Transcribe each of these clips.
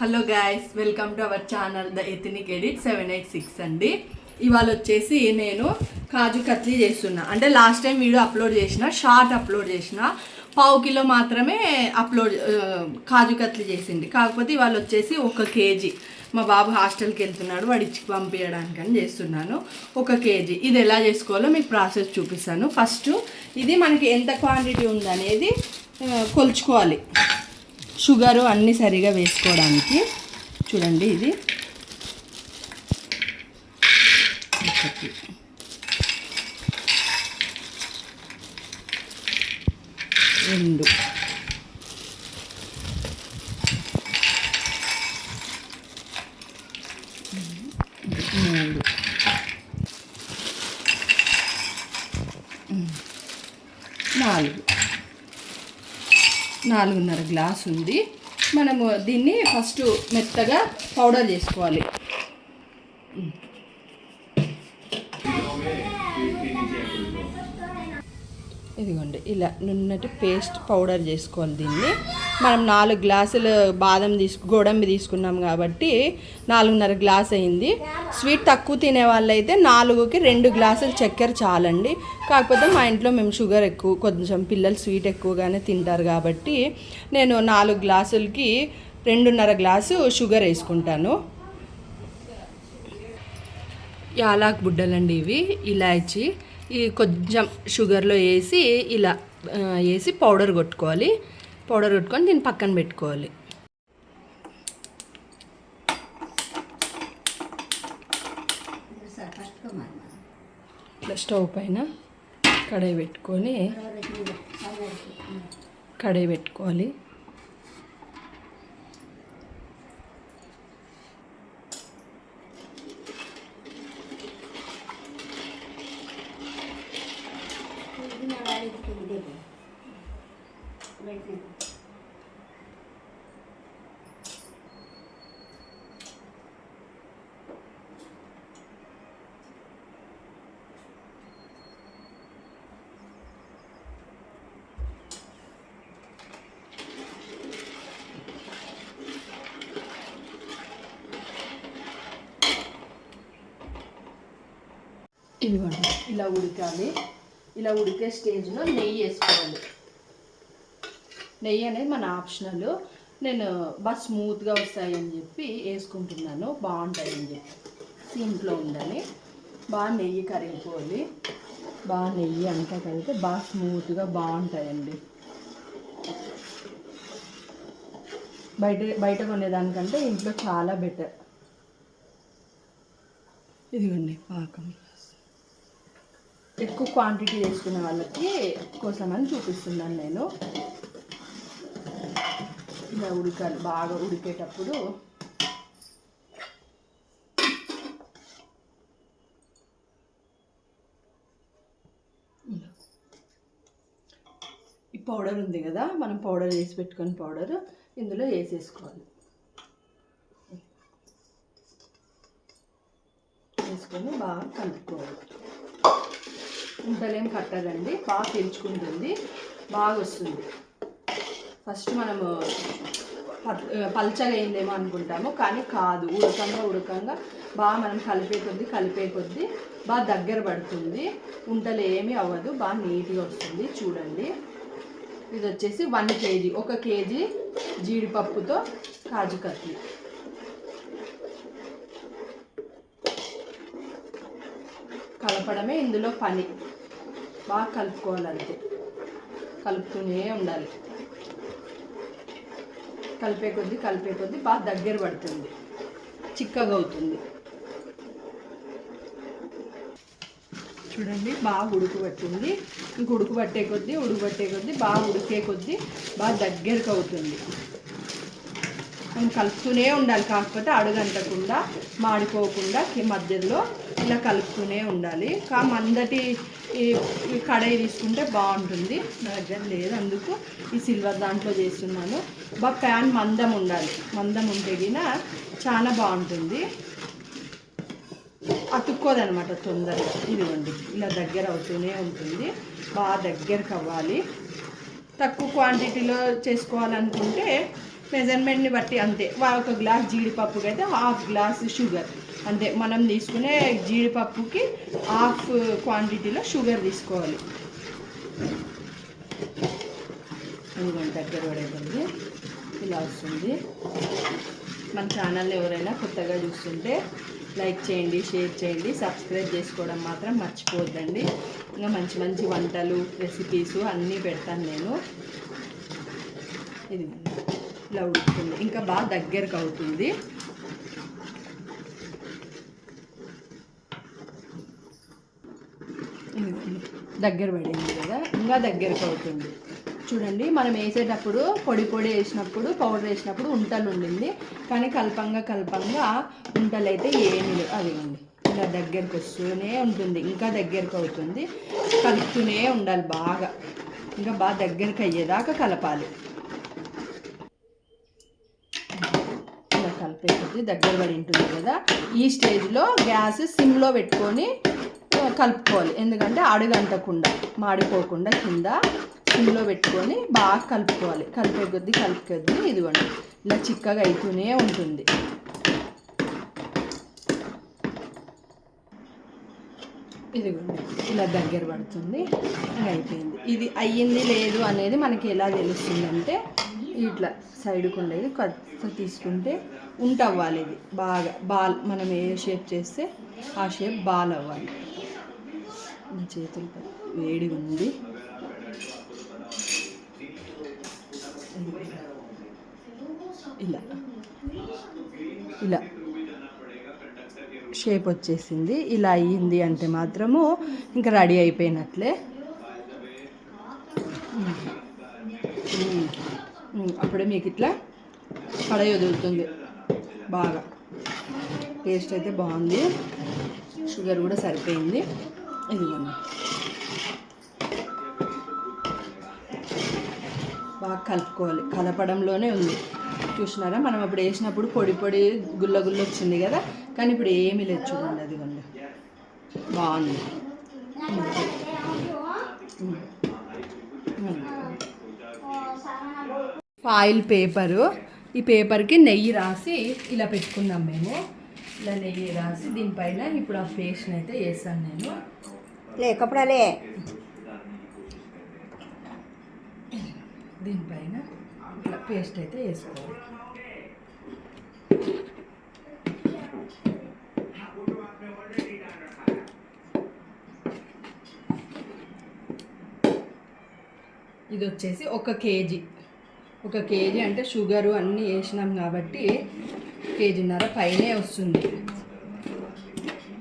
Hello guys welcome to our channel the ethnic edit seven eight six అండి. ఇవాళ వచ్చేసి నేను కాజు కత్లీ చేస్తున్నా. అంటే లాస్ట్ టైం వీడియో అప్లోడ్ చేసిన షార్ట్ అప్లోడ్ చేసిన. పావు కిలో మాత్రమే అప్లోడ్ కాజు కత్లీ చేసింది. కాకపోతే ఇవాళ వచ్చేసి ఒక కేజీ. మా బాబు హాస్టల్కి వెళ్తున్నాడు వాడు ఇచ్చి పంపించడానికి అని చేస్తున్నాను. ఒక కేజీ. ఇది ఎలా చేసుకోవాలో మీకు ప్రాసెస్ చూపిస్తాను. ఫస్ట్ ఇది మనకి ఎంత క్వాంటిటీ ఉందనేది కొలుచుకోవాలి. షుగరు అన్నీ సరిగా వేసుకోవడానికి. చూడండి ఇది. ఒకటి రెండు. మూడు. నాలుగు. నాలుగున్నర గ్లాస్ ఉంది. మనము దీన్ని ఫస్ట్ మెత్తగా పౌడర్ చేసుకోవాలి. ఇదిగోండి ఇలా నున్నటి పేస్ట్ పౌడర్ చేసుకోవాలి దీన్ని. మనం నాలుగు గ్లాసులు బాదం తీసుకు గోడంబి తీసుకున్నాం కాబట్టి నాలుగున్నర గ్లాస్ అయింది. స్వీట్ తక్కువ తినే వాళ్ళైతే నాలుగుకి రెండు గ్లాసులు చక్కెర చాలండి. కాకపోతే మా ఇంట్లో మేము షుగర్ ఎక్కువ కొంచెం పిల్లలు స్వీట్ ఎక్కువగానే తింటారు కాబట్టి నేను నాలుగు గ్లాసులకి రెండున్నర గ్లాసు షుగర్ వేసుకుంటాను. యాలాక్ బుడ్డలండి ఇవి ఇలాచి. ఈ కొంచెం షుగర్లో వేసి ఇలా వేసి పౌడర్ కొట్టుకోవాలి. పౌడర్ కొట్టుకొని దీన్ని పక్కన పెట్టుకోవాలి. స్టవ్ పైన కడాయి పెట్టుకొని కడాయి పెట్టుకోవాలి. ఇదిగోండి ఇలా ఉడకాలి. ఇలా ఉడికే స్టేజ్లో నెయ్యి వేసుకోవాలి. నెయ్యి అనేది మన ఆప్షనల్. నేను బాగా స్మూత్గా వస్తాయని చెప్పి వేసుకుంటున్నాను. బాగుంటాయని చెప్పి. ఇంట్లో ఉందని బాగా నెయ్యి కరిగిపోవాలి. బాగా నెయ్యి అంతా కలిపితే బాగా స్మూత్గా బాగుంటాయండి. బయట బయట కొనేదానికంటే ఇంట్లో చాలా బెటర్. ఇదిగోండి పాకం. ఎక్కువ క్వాంటిటీ వేసుకునే వాళ్ళకి కోసమని చూపిస్తున్నాను నేను. ఇలా ఉడకాలి బాగా ఉడికేటప్పుడు. ఈ పౌడర్ ఉంది కదా మనం పౌడర్ వేసి పెట్టుకొని పౌడర్ ఇందులో వేసేసుకోవాలి. వేసుకొని బాగా కలుపుకోవాలి. ఉంటలేం కట్టదండి. బాగా పెంచుకుంటుంది బాగా వస్తుంది ఫస్ట్ మనము ప- పల్చగా అయిందేమో అనుకుంటాము. కానీ కాదు. ఉడకంగా ఉడకంగా బాగా మనం కలిపే కొద్దీ కలిపే కొద్దీ బాగా దగ్గర పడుతుంది. ఉంటలు ఏమీ అవ్వదు. బాగా నీట్గా వస్తుంది. చూడండి. ఇది వచ్చేసి వన్ కేజీ. ఒక కేజీ జీడిపప్పుతో కాజు కత్తి కలపడమే ఇందులో పని. బాగా కలుపుకోవాలంతే. కలుపుతూనే ఉండాలి. కలిపే కొద్దీ కలిపే కొద్దీ బాగా దగ్గర పడుతుంది. చిక్కగా అవుతుంది. చూడండి బాగా ఉడుకు పట్టింది. ఇంక ఉడుకు పట్టే కొద్దీ ఉడుకు పట్టే కొద్దీ బాగా ఉడికే కొద్దీ బాగా దగ్గరకు అవుతుంది. కలుపుతూనే ఉండాలి. కాకపోతే అడుగంటకుండా మాడిపోకుండా మధ్యలో ఇలా కలుపుతూనే ఉండాలి. కా మందటి ఈ కడాయి తీసుకుంటే బాగుంటుంది. నా దగ్గర లేదు అందుకు ఈ సిల్వర్ దాంట్లో చేస్తున్నాను. బాగా ప్యాన్ మందం ఉండాలి. మందం ఉంటే గిన చాలా బాగుంటుంది. అతుక్కోదనమాట తొందరగా. ఇదిగోండి ఇలా దగ్గర అవుతూనే ఉంటుంది. బాగా దగ్గరకు అవ్వాలి తక్కువ క్వాంటిటీలో చేసుకోవాలనుకుంటే మెజర్మెంట్ని బట్టి అంతే. ఒక గ్లాస్ జీడిపప్పుకి అయితే హాఫ్ గ్లాస్ షుగర్. అంతే. మనం తీసుకునే జీడిపప్పుకి హాఫ్ క్వాంటిటీలో షుగర్ తీసుకోవాలి. ఇదిగోండి దగ్గర పడేదండి ఇలా వస్తుంది. మన ఛానల్ ఎవరైనా కొత్తగా చూస్తుంటే లైక్ చేయండి షేర్ చేయండి. సబ్స్క్రైబ్ చేసుకోవడం మాత్రం మర్చిపోద్దండి ఇంకా మంచి మంచి వంటలు రెసిపీస్ అన్నీ పెడతాను నేను. ఇట్లా ఉడుకుతుంది. ఇంకా బాగా దగ్గరకు అవుతుంది. దగ్గర పడింది కదా. ఇంకా దగ్గరకు అవుతుంది. చూడండి మనం వేసేటప్పుడు పొడి పొడి వేసినప్పుడు పౌడర్ వేసినప్పుడు ఉంటలు ఉండింది. కానీ కల్పంగా కల్పంగా ఉంటలు అయితే ఏమి అవి ఉంది ఇలా దగ్గరకు వస్తూనే ఉంటుంది. ఇంకా దగ్గరకు అవుతుంది. కలుపుతూనే ఉండాలి బాగా. ఇంకా బాగా దగ్గరికి అయ్యేదాకా కలపాలి. ఇలా దగ్గర పడి ఉంటుంది కదా. ఈ స్టేజ్లో గ్యాస్ సిమ్లో పెట్టుకొని కలుపుకోవాలి. ఎందుకంటే అడుగంటకుండా మాడిపోకుండా కింద సిమ్లో పెట్టుకొని బాగా కలుపుకోవాలి. కలిపే కొద్దీ కలిపే కొద్దీ ఇదిగోండి ఇలా చిక్కగా అవుతూనే ఉంటుంది. ఇదిగోండి ఇలా దగ్గర పడుతుంది. అయిపోయింది. ఇది అయ్యింది లేదు అనేది మనకి ఎలా తెలుస్తుందంటే ఇట్లా సైడ్కి ఉండేది కొత్త తీసుకుంటే ఉంట అవ్వాలి ఇది. బాగా బాల్ మనం ఏ షేప్ చేస్తే ఆ షేప్ బాల్ అవ్వాలి. నా చేతులు వేడిగా ఉంది. ఇలా. ఇలా. షేప్ వచ్చేసింది. ఇలా అయ్యింది అంటే మాత్రము ఇంకా రెడీ అయిపోయినట్లే. అప్పుడే మీకు ఇట్లా కడాయి వదులుతుంది బాగా. టేస్ట్ అయితే బాగుంది. షుగర్ కూడా సరిపోయింది. ఇదిగోండి. బాగా కలుపుకోవాలి. కలపడంలోనే ఉంది. చూసినారా? మనం అప్పుడు వేసినప్పుడు పొడి పొడి గుల్ల గుల్ల వచ్చింది కదా? కానీ ఇప్పుడు ఏమీ లేదు చూడండి అది కొండ బాగుంది ఫాయిల్ పేపరు ఈ పేపర్కి నెయ్యి రాసి ఇలా పెట్టుకున్నాం మేము. ఇలా నెయ్యి రాసి దీనిపైన ఇప్పుడు ఆ పేస్ట్ని అయితే వేసాను నేను. లే కప్పుడాలే దీనిపైన ఇట్లా పేస్ట్ అయితే వేసుకోవాలి. ఇది వచ్చేసి ఒక కేజీ. ఒక కేజీ అంటే షుగరు అన్నీ వేసినాం కాబట్టి కేజీన్నర పైనే వస్తుంది.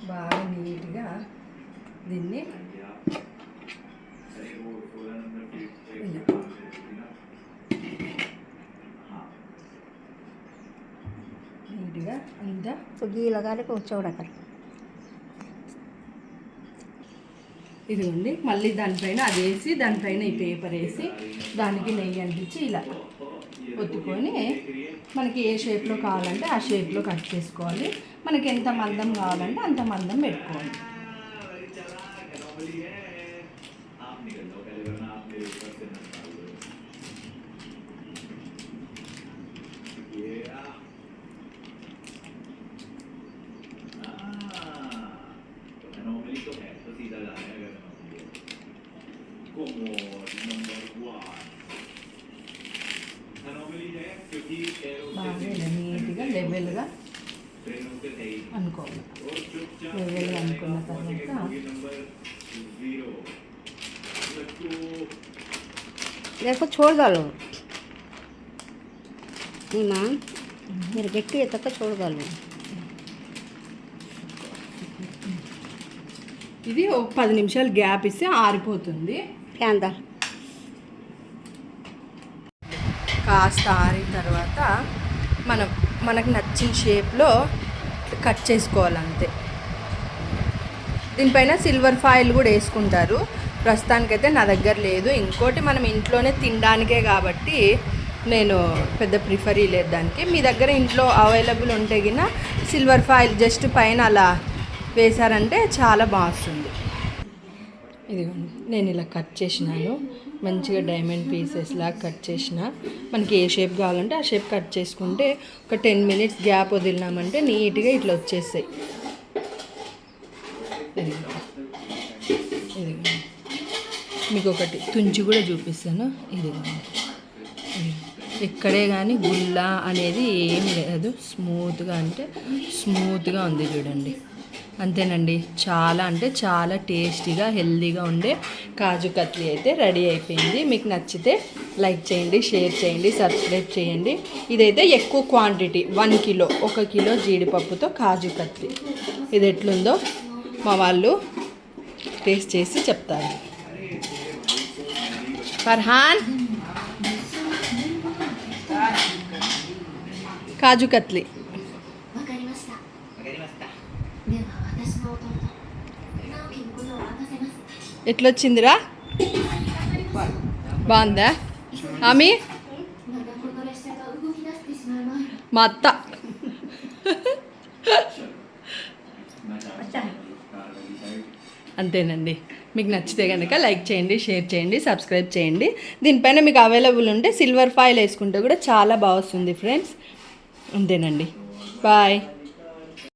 బాగా నీట్గా దీన్ని నీట్గా అంతా तो घी ఇదిగోండి మళ్ళీ దానిపైన అది వేసి దానిపైన ఈ పేపర్ వేసి దానికి నెయ్యి అంటించి ఇలా ఒత్తుకొని మనకి ఏ షేప్లో కావాలంటే ఆ షేప్లో కట్ చేసుకోవాలి. మనకి ఎంత మందం కావాలంటే అంత మందం పెట్టుకోవాలి. देखो छोड़ डालो नहीं माँ मेरे गट्टी तक छोड़ डालो ఇది ఒక పది నిమిషాలు గ్యాప్ ఇస్తే ఆరిపోతుంది फैन डाल కాస్త ఆరిన తర్వాత మనం మనకు నచ్చిన షేప్లో కట్ చేసుకోవాలి అంతే దీనిపైన సిల్వర్ ఫాయిల్ కూడా వేసుకుంటారు ప్రస్తుతానికైతే నా దగ్గర లేదు. ఇంకోటి మనం ఇంట్లోనే తినడానికే కాబట్టి నేను పెద్ద ప్రిఫర్ ఇవ్వలేదు దానికి. మీ దగ్గర ఇంట్లో అవైలబుల్ ఉంటే గిన సిల్వర్ ఫాయిల్ జస్ట్ పైన అలా వేశారంటే చాలా బాగుంటుంది. ఇది నేను ఇలా కట్ చేసినాను. మంచిగా డైమండ్ పీసెస్లా కట్ చేసిన. మనకి ఏ షేప్ కావాలంటే ఆ షేప్ కట్ చేసుకుంటే ఒక టెన్ మినిట్స్ గ్యాప్ వదిలినామంటే నీట్గా ఇట్లా వచ్చేస్తాయి. మీకు ఒకటి తుంచి కూడా చూపిస్తాను. ఇది ఇక్కడే కానీ గుల్ల అనేది ఏం లేదు. స్మూత్గా అంటే స్మూత్గా ఉంది చూడండి. అంతేనండి. చాలా అంటే చాలా టేస్టీగా హెల్తీగా ఉండే కాజు కత్లీ అయితే రెడీ అయిపోయింది. మీకు నచ్చితే లైక్ చేయండి షేర్ చేయండి సబ్స్క్రైబ్ చేయండి. ఇదైతే ఎక్కువ క్వాంటిటీ వన్ కిలో ఒక కిలో జీడిపప్పుతో కాజు కత్లీ ఇది ఎట్లుందో మా వాళ్ళు టేస్ట్ చేసి చెప్తారు. ఫర్హాన్. కాజు కత్లి. ఎట్లొచ్చిందిరా? బాగుందా? ఆమె? మా అత్త. అంతేనండి. మీకు నచ్చితే కనుక లైక్ చేయండి షేర్ చేయండి సబ్స్క్రైబ్ చేయండి. దీనిపైన మీకు అవైలబుల్ ఉంటే సిల్వర్ ఫాయిల్ వేసుకుంటే కూడా చాలా బాగా వస్తుంది ఫ్రెండ్స్. అంతేనండి. బాయ్.